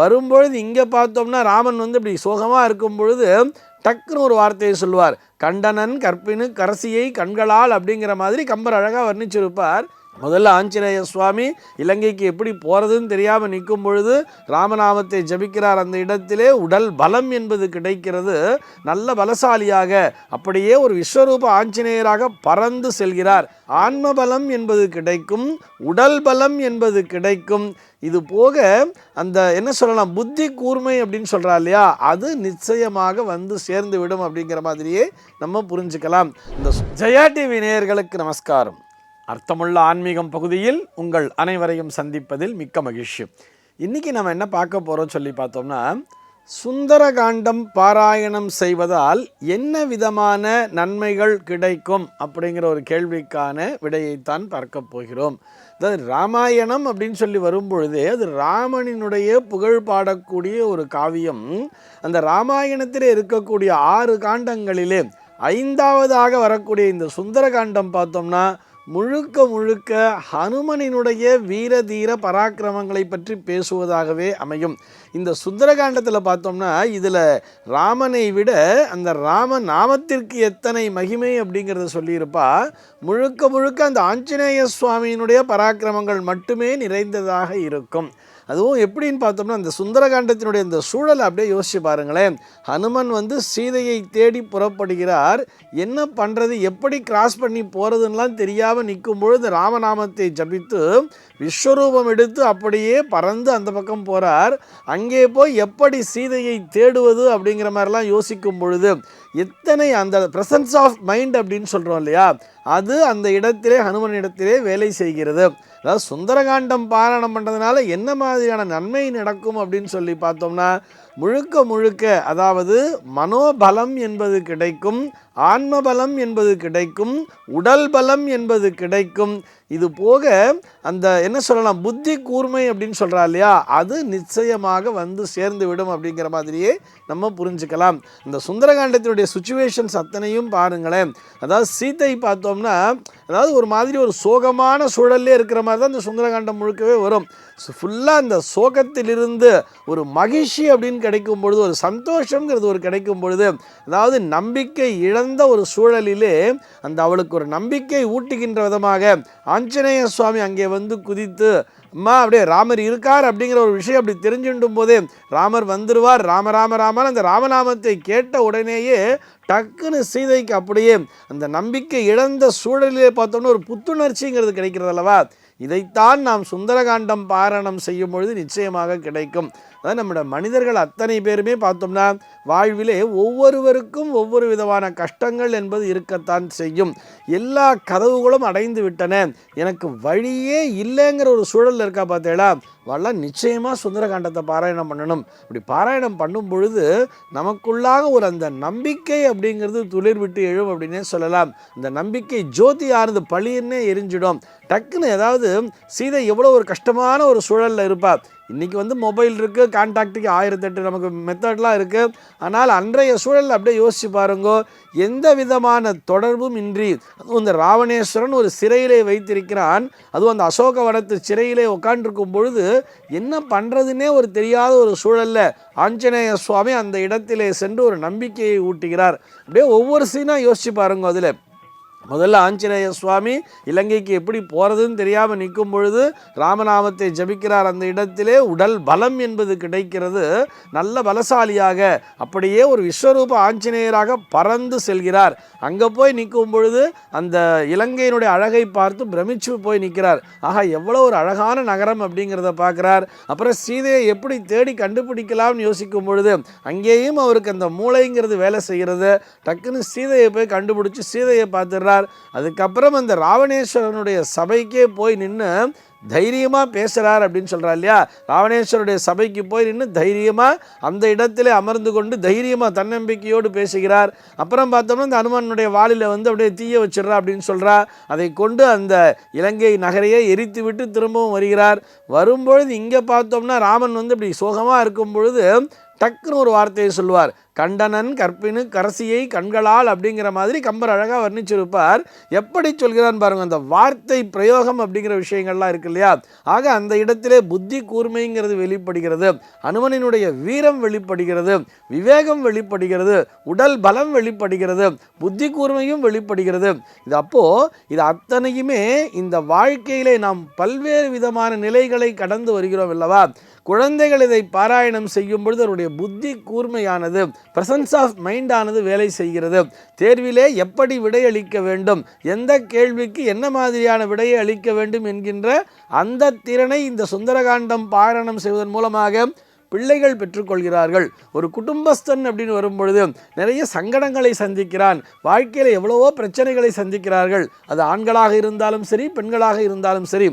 வரும்பொழுது இங்கே பார்த்தோம்னா ராமன் வந்து இப்படி சோகமாக இருக்கும் பொழுது டக்குன்னு ஒரு வார்த்தையை சொல்லுவார். கண்டனன் கற்பினு கரசியை கண்களால் அப்படிங்கிற மாதிரி கம்பர் அழகாக வர்ணிச்சிருப்பார். முதல்ல ஆஞ்சநேய சுவாமி இலங்கைக்கு எப்படி போகிறதுன்னு தெரியாமல் நிற்கும் பொழுது ராமநாமத்தை ஜபிக்கிறார் அந்த இடத்திலே. உடல் பலம் என்பது கிடைக்கிறது. நல்ல பலசாலியாக அப்படியே ஒரு விஸ்வரூப ஆஞ்சநேயராக பறந்து செல்கிறார். ஆன்ம பலம் என்பது கிடைக்கும் உடல் பலம் என்பது கிடைக்கும். இது போக அந்த என்ன சொல்லலாம் புத்தி கூர்மை அப்படின்னு சொல்கிறா இல்லையா? அது நிச்சயமாக வந்து சேர்ந்து விடும் அப்படிங்கிற மாதிரியே நம்ம புரிஞ்சுக்கலாம். இந்த ஜெயா டிவி நேயர்களுக்கு நமஸ்காரம். அர்த்தமுள்ள ஆன்மீகம் பகுதியில் உங்கள் அனைவரையும் சந்திப்பதில் மிக்க மகிழ்ச்சி. இன்றைக்கி நம்ம என்ன பார்க்க போகிறோம் சொல்லி பார்த்தோம்னா சுந்தரகாண்டம் பாராயணம் செய்வதால் என்ன விதமான நன்மைகள் கிடைக்கும் அப்படிங்கிற ஒரு கேள்விக்கான விடையைத்தான் பார்க்க போகிறோம். அதாவது ராமாயணம் அப்படின்னு சொல்லி வரும்பொழுது அது ராமனினுடைய புகழ் பாடக்கூடிய ஒரு காவியம். அந்த ராமாயணத்தில் இருக்கக்கூடிய ஆறு காண்டங்களிலே ஐந்தாவதாக வரக்கூடிய இந்த சுந்தரகாண்டம் பார்த்தோம்னா முழுக்க முழுக்க ஹனுமனினுடைய வீர தீர பராக்கிரமங்களை பற்றி பேசுவதாகவே அமையும். இந்த சுந்தரகாண்டத்தில் பார்த்தோம்னா இதில் ராமனை விட அந்த ராம நாமத்திற்கு எத்தனை மகிமை அப்படிங்கிறத சொல்லியிருப்பா. முழுக்க முழுக்க அந்த ஆஞ்சநேய சுவாமியினுடைய பராக்கிரமங்கள் மட்டுமே நிறைந்ததாக இருக்கும். அதுவும் எப்படின்னு பார்த்தோம்னா அந்த சுந்தரகாண்டத்தினுடைய இந்த சூழலை அப்படியே யோசிச்சு பாருங்களேன். ஹனுமன் வந்து சீதையை தேடி புறப்படுகிறார். என்ன பண்ணுறது எப்படி கிராஸ் பண்ணி போகிறதுன்னெலாம் தெரியாமல் நிற்கும் பொழுது ராமநாமத்தை ஜபித்து விஸ்வரூபம் எடுத்து அப்படியே பறந்து அந்த பக்கம் போகிறார் அங்கே போய் எப்படி சீதையை தேடுவது அப்படிங்கிற மாதிரிலாம் யோசிக்கும் பொழுது எத்தனை அந்த ப்ரெசன்ஸ் ஆஃப் மைண்ட் அப்படின்னு சொல்கிறோம் இல்லையா? அது அந்த இடத்திலே ஹனுமன் இடத்திலே வேலை செய்கிறது. அதாவது சுந்தரகாண்டம் பாராயணம் பண்ணுறதுனால என்ன மாதிரியான நன்மை நடக்கும் அப்படின்னு சொல்லி பார்த்தோம்னா முழுக்க முழுக்க அதாவது மனோபலம் என்பது கிடைக்கும் ஆன்ம பலம் என்பது கிடைக்கும் உடல் பலம் என்பது கிடைக்கும் இது போக அந்த என்ன சொல்லலாம் புத்தி கூர்மை அப்படின்னு சொல்கிறா இல்லையா அது நிச்சயமாக வந்து சேர்ந்து விடும் அப்படிங்கிற மாதிரியே நம்ம புரிஞ்சுக்கலாம். இந்த சுந்தரகாண்டத்தினுடைய சுச்சுவேஷன்ஸ் அத்தனையும் பாருங்களேன். அதாவது சீத்தை பார்த்தோம்னா அதாவது ஒரு மாதிரி ஒரு சோகமான சூழல்லே இருக்கிற மாதிரி தான் இந்த சுந்தரகாண்டம் முழுக்கவே வரும். ஃபுல்லாக அந்த சோகத்திலிருந்து ஒரு மகிழ்ச்சி அப்படின்னு கிடைக்கும் பொழுது ஒரு சந்தோஷங்கிறது ஒரு கிடைக்கும் பொழுது அதாவது நம்பிக்கை இழந்த ஒரு சூழலிலே அந்த அவளுக்கு ஒரு நம்பிக்கை ஊட்டுகின்ற விதமாக ஆஞ்சநேய சுவாமி அங்கே வந்து குதித்து அம்மா அப்படியே ராமர் இருக்கார் அப்படிங்கிற ஒரு விஷயம் அப்படி தெரிஞ்சுட்டும் போதே ராமர் வந்துருவார். ராம ராம ராமன் அந்த ராமநாமத்தை கேட்ட உடனேயே டக்குன்னு சீதைக்கு அப்படியே அந்த நம்பிக்கை இழந்த சூழலிலே பார்த்தோம்னா ஒரு புத்துணர்ச்சிங்கிறது கிடைக்கிறது அல்லவா? இதைத்தான் நாம் சுந்தரகாண்டம் பாரணம் செய்யும் பொழுது நிச்சயமாக கிடைக்கும். அதாவது நம்முடைய மனிதர்கள் அத்தனை பேருமே பார்த்தோம்னா வாழ்விலே ஒவ்வொருவருக்கும் ஒவ்வொரு விதமான கஷ்டங்கள் என்பது இருக்கத்தான் செய்யும். எல்லா கதவுகளும் அடைந்து விட்டன. எனக்கு வழியே இல்லைங்கிற ஒரு சூழல் இருக்கா பார்த்தேடா வரலாம் நிச்சயமாக சுந்தரகாண்டத்தை பாராயணம் பண்ணணும். இப்படி பாராயணம் பண்ணும் பொழுது நமக்குள்ளாக ஒரு அந்த நம்பிக்கை அப்படிங்கிறது துளிர் விட்டு எழும் அப்படின்னே சொல்லலாம். இந்த நம்பிக்கை ஜோதி ஆறுது பழியன்னே எரிஞ்சிடும். டக்குன்னு ஏதாவது சீதை எவ்வளோ ஒரு கஷ்டமான ஒரு சூழலில் இருப்பாள் இன்றைக்கி வந்து மொபைல் இருக்குது கான்டாக்டுக்கு ஆயிரத்தெட்டு நமக்கு மெத்தட்லாம் இருக்குது ஆனால் அன்றைய சூழலில் அப்படியே யோசித்து பாருங்கோ எந்த விதமான தொடர்பும் இன்றி அதுவும் இந்த ராவணேஸ்வரன் ஒரு சிறையிலே வைத்திருக்கிறான் அதுவும் அந்த அசோகவனத்து சிறையிலே உட்காண்டிருக்கும் பொழுது என்ன பண்ணுறதுன்னே ஒரு தெரியாத ஒரு சூழலில் ஆஞ்சநேய சுவாமி அந்த இடத்திலே சென்று ஒரு நம்பிக்கையை ஊட்டுகிறார். அப்படியே ஒவ்வொரு சீனாக யோசிச்சு பாருங்க அதில். முதல்ல ஆஞ்சநேய சுவாமி இலங்கைக்கு எப்படி போகிறதுன்னு தெரியாமல் நிற்கும் பொழுது ராமநாமத்தை ஜபிக்கிறார் அந்த இடத்திலே. உடல் பலம் என்பது கிடைக்கிறது. நல்ல பலசாலியாக அப்படியே ஒரு விஸ்வரூப ஆஞ்சநேயராக பறந்து செல்கிறார். அங்கே போய் நிற்கும் பொழுது அந்த இலங்கையினுடைய அழகை பார்த்து பிரமிச்சு போய் நிற்கிறார். ஆகா எவ்வளோ ஒரு அழகான நகரம் அப்படிங்கிறத பார்க்குறார். அப்புறம் சீதையை எப்படி தேடி கண்டுபிடிக்கலாம்னு யோசிக்கும் பொழுது அங்கேயும் அவருக்கு அந்த மூளைங்கிறது வேலை செய்கிறது. டக்குன்னு சீதையை போய் கண்டுபிடிச்சி சீதையை பார்த்துடுறார். அதுக்கப்புறம் அந்த ராவணேஸ்வரனுடைய சபைக்கே போய் நின்று தைரியமாக பேசுகிறார் அப்படின்னு சொல்கிறார் இல்லையா? ராவணேஸ்வருடைய சபைக்கு போய் நின்று தைரியமாக அந்த இடத்திலே அமர்ந்து கொண்டு தைரியமாக தன்னம்பிக்கையோடு பேசுகிறார். அப்புறம் பார்த்தோம்னா இந்த அனுமனுடைய வாளில் வந்து அப்படியே தீய வச்சிடுறா அப்படின்னு சொல்கிறா அதை கொண்டு அந்த இலங்கை நகரையே எரித்து விட்டு திரும்பவும் வருகிறார். வரும்பொழுது இங்கே பார்த்தோம்னா ராமன் வந்து இப்படி சோகமாக இருக்கும் பொழுது டக்குன்னு ஒரு வார்த்தையை சொல்லுவார். கண்டனன் கற்பினு கரசியை கண்களால் அப்படிங்கிற மாதிரி கம்பர் அழகாக வர்ணிச்சிருப்பார். எப்படி சொல்கிறான் பாருங்க அந்த வார்த்தை பிரயோகம் அப்படிங்கிற விஷயங்கள்லாம் இருக்கு இல்லையா? ஆக அந்த இடத்திலே புத்தி கூர்மைங்கிறது வெளிப்படுகிறது. அனுமனினுடைய வீரம் வெளிப்படுகிறது. விவேகம் வெளிப்படுகிறது. உடல் பலம் வெளிப்படுகிறது. புத்தி கூர்மையும் வெளிப்படுகிறது. இது அப்போது இது அத்தனையுமே இந்த வாழ்க்கையிலே நாம் பல்வேறு விதமான நிலைகளை கடந்து வருகிறோம் அல்லவா? குழந்தைகள் இதை பாராயணம் செய்யும் பொழுது அவருடைய புத்தி கூர்மையானது பிரசன்ஸ் ஆஃப் மைண்டானது வேலை செய்கிறது. தேர்விலே எப்படி விடையளிக்க வேண்டும்? எந்த கேள்விக்கு என்ன மாதிரியான விடையை அளிக்க வேண்டும் என்கின்ற அந்த திறனை இந்த சுந்தரகாண்டம் பாரணம் செய்வதன் மூலமாக பிள்ளைகள் பெற்றுக்கொள்கிறார்கள். ஒரு குடும்பஸ்தன் அப்படின்னு வரும்பொழுது நிறைய சங்கடங்களை சந்திக்கிறான். வாழ்க்கையில் எவ்வளவோ பிரச்சனைகளை சந்திக்கிறார்கள். அது ஆண்களாக இருந்தாலும் சரி பெண்களாக இருந்தாலும் சரி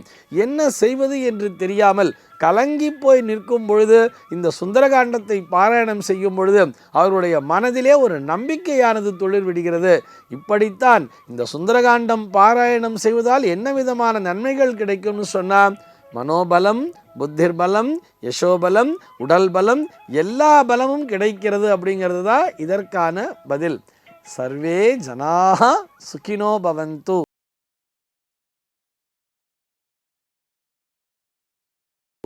என்ன செய்வது என்று தெரியாமல் கலங்கி போய் நிற்கும் பொழுது இந்த சுந்தரகாண்டத்தை பாராயணம் செய்யும் பொழுது அவருடைய மனதிலே ஒரு நம்பிக்கையானது தொழில் விடுகிறது. இப்படித்தான் இந்த சுந்தரகாண்டம் பாராயணம் செய்வதால் என்ன விதமான நன்மைகள் கிடைக்கும்னு சொன்னால் மனோபலம் புத்திர் பலம் யசோபலம் உடல் பலம் எல்லா பலமும் கிடைக்கிறது அப்படிங்கிறது தான் இதற்கான பதில். சர்வே ஜனாக சுகினோ பவந்து.